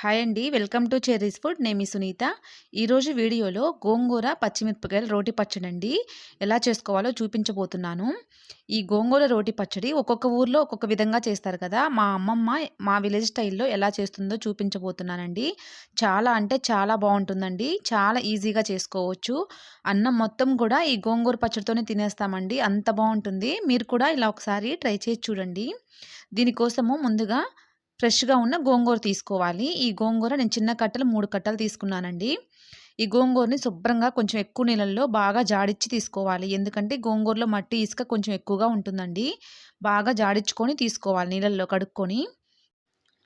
Hi అండి. Welcome to cherry's food. నేను సునీత. ఈరోజు వీడియోలో గోంగూర పచ్చిమిరపకాయల రోటి పచ్చడి అండి ఎలా చేసుకోవాలో చూపించబోతున్నాను. ఈ గోంగూర రోటి పచ్చడి ఒక్కొక్క ఊర్లో ఒక్కొక్క విధంగా చేస్తారు కదా. మా అమ్మమ్మ మా విలేజ్ స్టైల్లో ఎలా చేస్తుందో చూపించబోతున్నానండి. చాలా అంటే చాలా బాగుంటుందండి. చాలా ఈజీగా చేసుకోవచ్చు. అన్నం మొత్తం కూడా ఈ గోంగూర పచ్చడితోనే తినేస్తామండి. అంత బాగుంటుంది. మీరు కూడా ఇలా ఒకసారి ట్రై చేసి చూడండి. దీనికోసము ముందుగా ఫ్రెష్గా ఉన్న గోంగూర తీసుకోవాలి. ఈ గోంగూర నేను చిన్న కట్టలు మూడు కట్టలు తీసుకున్నానండి. ఈ గోంగూరని శుభ్రంగా కొంచెం ఎక్కువ నీళ్ళల్లో బాగా జాడిచ్చి తీసుకోవాలి. ఎందుకంటే గోంగూరలో మట్టి ఇసుక కొంచెం ఎక్కువగా ఉంటుందండి. బాగా జాడించుకొని తీసుకోవాలి నీళ్ళల్లో కడుక్కొని.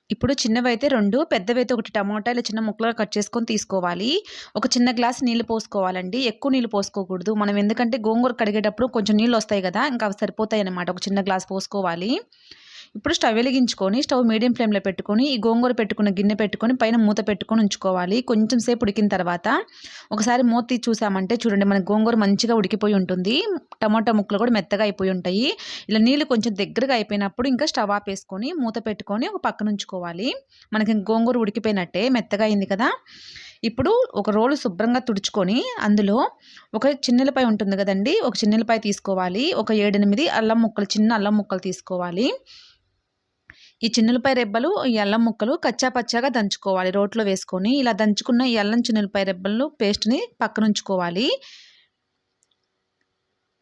ఇప్పుడు చిన్నవైతే రెండు పెద్దవైతే ఒకటి టమాటాలు చిన్న ముక్కలుగా కట్ చేసుకొని తీసుకోవాలి. ఒక చిన్న గ్లాస్ నీళ్ళు పోసుకోవాలండి. ఎక్కువ నీళ్ళు పోసుకోకూడదు. మనం ఎందుకంటే గోంగూర కడిగేటప్పుడు కొంచెం నీళ్ళు వస్తాయి కదా ఇంకా అవి సరిపోతాయి అన్నమాట ఒక చిన్న గ్లాస్ పోసుకోవాలి. ఇప్పుడు స్టవ్ వెలిగించుకొని స్టవ్ మీడియం ఫ్లేమ్లో పెట్టుకొని ఈ గోంగూర పెట్టుకున్న గిన్నె పెట్టుకొని పైన మూత పెట్టుకొని ఉంచుకోవాలి. కొంచెం సేపు ఉడికిన తర్వాత ఒకసారి మూత తీసి చూసామంటే చూడండి మన గోంగూర మంచిగా ఉడికిపోయి ఉంటుంది. టమాటా ముక్కలు కూడా మెత్తగా అయిపోయి ఉంటాయి. ఇలా నీళ్ళు కొంచెం దగ్గరగా అయిపోయినప్పుడు ఇంకా స్టవ్ ఆపేసుకొని మూత పెట్టుకొని ఒక పక్కన ఉంచుకోవాలి. మనకి గోంగూర ఉడికిపోయినట్టే మెత్తగా అయింది కదా. ఇప్పుడు ఒక రోలు శుభ్రంగా తుడుచుకొని అందులో ఒక చిన్నెలపై ఉంటుంది కదండి ఒక చిన్నెలపై తీసుకోవాలి. ఒక ఏడెనిమిది అల్లం ముక్కలు చిన్న అల్లం ముక్కలు తీసుకోవాలి. ఈ చిన్నులపై రెబ్బలు ఈ అల్లం ముక్కలు కచ్చా పచ్చాగా దంచుకోవాలి. రోట్లో వేసుకొని ఇలా దంచుకున్న ఈ అల్లం చిన్నులపై రెబ్బలు పేస్ట్ని పక్కనుంచుకోవాలి.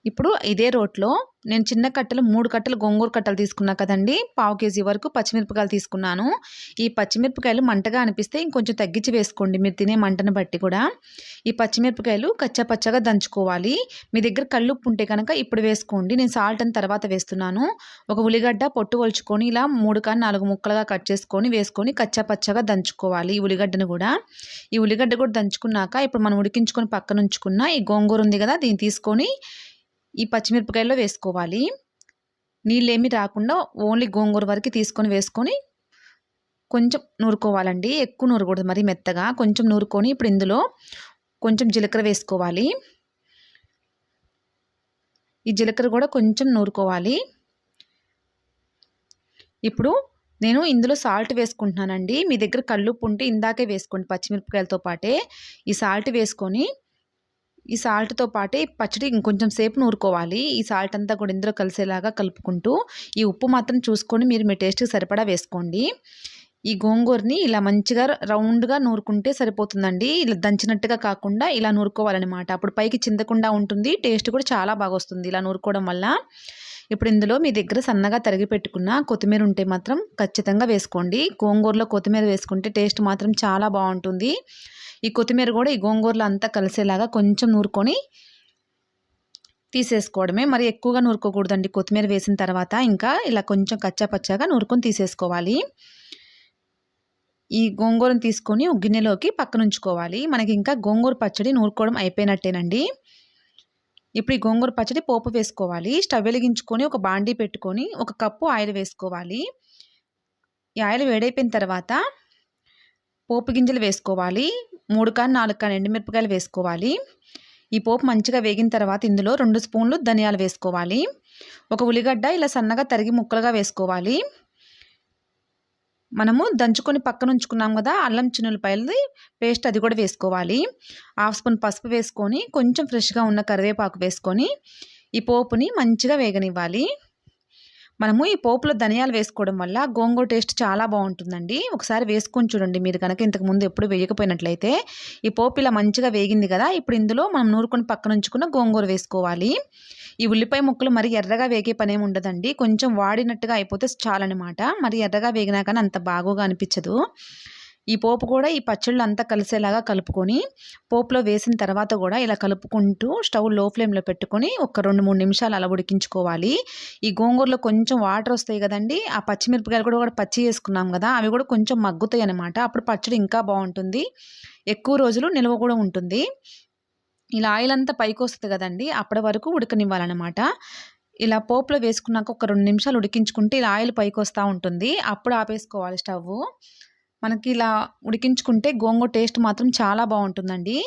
ఇప్పుడు ఇదే రోట్లో నేను చిన్న కట్టలు మూడు కట్టలు గోంగూర కట్టలు తీసుకున్నా కదండి. పావు కేజీ వరకు పచ్చిమిరపకాయలు తీసుకున్నాను. ఈ పచ్చిమిరపకాయలు మంటగా అనిపిస్తే ఇంకొంచెం తగ్గించి వేసుకోండి. మీరు తినే మంటను బట్టి కూడా. ఈ పచ్చిమిరపకాయలు కచ్చపచ్చగా దంచుకోవాలి. మీ దగ్గర కళ్ళుప్పు ఉంటే కనుక ఇప్పుడు వేసుకోండి. నేను సాల్ట్ అని తర్వాత వేస్తున్నాను. ఒక ఉల్లిగడ్డ పొట్టు ఒలుచుకొని ఇలా మూడు కానీ నాలుగు ముక్కలుగా కట్ చేసుకొని వేసుకొని కచ్చపచ్చగా దంచుకోవాలి ఈ ఉల్లిగడ్డను కూడా. ఈ ఉల్లిగడ్డ కూడా దంచుకున్నాక ఇప్పుడు మనం ఉడికించుకొని పక్కన ఉంచుకున్న ఈ గోంగూర ఉంది కదా దీన్ని తీసుకొని ఈ పచ్చిమిరపకాయల్లో వేసుకోవాలి. నీళ్ళేమీ రాకుండా ఓన్లీ గోంగూర వరకు తీసుకొని వేసుకొని కొంచెం నూరుకోవాలండి. ఎక్కువ నూరకూడదు మరి మెత్తగా. కొంచెం నూరుకొని ఇప్పుడు ఇందులో కొంచెం జీలకర్ర వేసుకోవాలి. ఈ జీలకర్ర కూడా కొంచెం నూరుకోవాలి. ఇప్పుడు నేను ఇందులో సాల్ట్ వేసుకుంటున్నానండి. మీ దగ్గర కల్లుప్పు ఉంటే ఇందాకే వేసుకోండి పచ్చిమిరపకాయలతో పాటే. ఈ సాల్ట్ వేసుకొని ఈ సాల్ట్తో పాటే పచ్చడి ఇంకొంచెం సేపు నూరుకోవాలి. ఈ సాల్ట్ అంతా కూడా ఇందులో కలిసేలాగా కలుపుకుంటూ ఈ ఉప్పు మాత్రం చూసుకొని మీరు మీ టేస్ట్కి సరిపడా వేసుకోండి. ఈ గోంగూరని ఇలా మంచిగా రౌండ్గా నూరుకుంటే సరిపోతుందండి. ఇలా దంచినట్టుగా కాకుండా ఇలా నూరుకోవాలన్నమాట. అప్పుడు పైకి చిందకుండా ఉంటుంది టేస్ట్ కూడా చాలా బాగా వస్తుంది ఇలా నూరుకోవడం వల్ల. ఇప్పుడు ఇందులో మీ దగ్గర సన్నగా తరిగి పెట్టుకున్న కొత్తిమీర ఉంటే మాత్రం ఖచ్చితంగా వేసుకోండి. గోంగూరలో కొత్తిమీర వేసుకుంటే టేస్ట్ మాత్రం చాలా బాగుంటుంది. ఈ కొత్తిమీర కూడా ఈ గోంగూరలో అంతా కలిసేలాగా కొంచెం నూరుకొని తీసేసుకోవడమే. మరి ఎక్కువగా నూరుకోకూడదండి. కొత్తిమీర వేసిన తర్వాత ఇంకా ఇలా కొంచెం కచ్చా పచ్చాగా నూరుకొని తీసేసుకోవాలి. ఈ గోంగూరను తీసుకొని ఒక గిన్నెలోకి పక్కన ఉంచుకోవాలి. మనకి ఇంకా గోంగూర పచ్చడి నూరుకోవడం అయిపోయినట్టేనండి. ఇప్పుడు ఈ గోంగూర పచ్చడి పోపు వేసుకోవాలి. స్టవ్ వెలిగించుకొని ఒక బాండీ పెట్టుకొని ఒక కప్పు ఆయిల్ వేసుకోవాలి. ఈ ఆయిల్ వేడైపోయిన తర్వాత పోపు గింజలు వేసుకోవాలి. మూడు కానీ నాలుగు కానీ ఎండుమిరపకాయలు వేసుకోవాలి. ఈ పోపు మంచిగా వేగిన తర్వాత ఇందులో రెండు స్పూన్లు ధనియాలు వేసుకోవాలి. ఒక ఉల్లిగడ్డ ఇలా సన్నగా తరిగి ముక్కలుగా వేసుకోవాలి. మనము దంచుకొని పక్కన ఉంచుకున్నాం కదా అల్లం చిన్నులపాయలది పేస్ట్ అది కూడా వేసుకోవాలి. హాఫ్ స్పూన్ పసుపు వేసుకొని కొంచెం ఫ్రెష్గా ఉన్న కరివేపాకు వేసుకొని ఈ పోపుని మంచిగా వేగనివ్వాలి. మనము ఈ పోపులో ధనియాలు వేసుకోవడం వల్ల గోంగూర టేస్ట్ చాలా బాగుంటుందండి. ఒకసారి వేసుకొని చూడండి మీరు కనుక ఇంతకు ముందు ఎప్పుడు వేయకపోయినట్లయితే. ఈ పోపు ఇలా మంచిగా వేగింది కదా ఇప్పుడు ఇందులో మనం నూరుకొని పక్కన ఉంచుకున్న గోంగూర వేసుకోవాలి. ఈ ఉల్లిపాయ ముక్కలు మరి ఎర్రగా వేగే పనేమి ఉండదండి. కొంచెం వాడినట్టుగా అయిపోతే చాలన్నమాట. మరి ఎర్రగా వేగినా కానీ అంత బాగోగా అనిపించదు. ఈ పోపు కూడా ఈ పచ్చళ్ళు అంతా కలిసేలాగా కలుపుకొని పోపులో వేసిన తర్వాత కూడా ఇలా కలుపుకుంటూ స్టవ్లో ఫ్లేమ్లో పెట్టుకొని ఒక రెండు మూడు నిమిషాలు అలా ఉడికించుకోవాలి. ఈ గోంగూరలో కొంచెం వాటర్ వస్తాయి కదండి. ఆ పచ్చిమిరపకాయలు కూడా కూడా పచ్చి వేసుకున్నాం కదా అవి కూడా కొంచెం మగ్గుతాయి అనమాట అప్పుడు పచ్చడి ఇంకా బాగుంటుంది. ఎక్కువ రోజులు నిల్వ కూడా ఉంటుంది. ఇలా ఆయిల్ అంతా పైకి వస్తుంది కదండి అప్పటి వరకు ఉడకనివ్వాలన్నమాట. ఇలా పోపులో వేసుకున్నాక ఒక రెండు నిమిషాలు ఉడికించుకుంటే ఇలా ఆయిల్ పైకి వస్తూ ఉంటుంది. అప్పుడు ఆపేసుకోవాలి స్టవ్ మనకి ఇలా ఉడికించుకుంటే గోంగూర టేస్ట్ మాత్రం చాలా బాగుంటుందండి.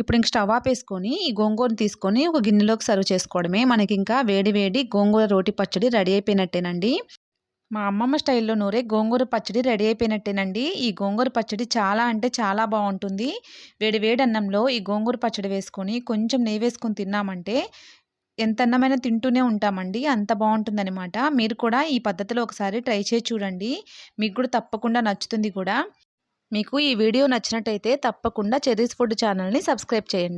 ఇప్పుడు ఇంక స్టవ్ ఆపేసుకొని ఈ గోంగూరని తీసుకొని ఒక గిన్నెలోకి సర్వ్ చేసుకోవడమే. మనకి ఇంకా వేడి వేడి గోంగూర రోటి పచ్చడి రెడీ అయిపోయినట్టేనండి. మా అమ్మమ్మ స్టైల్లో నూరే గోంగూర పచ్చడి రెడీ అయిపోయినట్టేనండి. ఈ గోంగూర పచ్చడి చాలా అంటే చాలా బాగుంటుంది. వేడి వేడి అన్నంలో ఈ గోంగూర పచ్చడి వేసుకొని కొంచెం నెయ్యి వేసుకొని తిన్నామంటే ఎంత అన్నమైనా తింటూనే ఉంటామండి. అంత బాగుంటుందన్నమాట. మీరు కూడా ఈ పద్ధతిలో ఒకసారి ట్రై చేసి చూడండి. మీకు కూడా తప్పకుండా నచ్చుతుంది కూడా. మీకు ఈ వీడియో నచ్చినట్టయితే తప్పకుండా చెరీస్ ఫుడ్ ఛానల్ని సబ్స్క్రైబ్ చేయండి.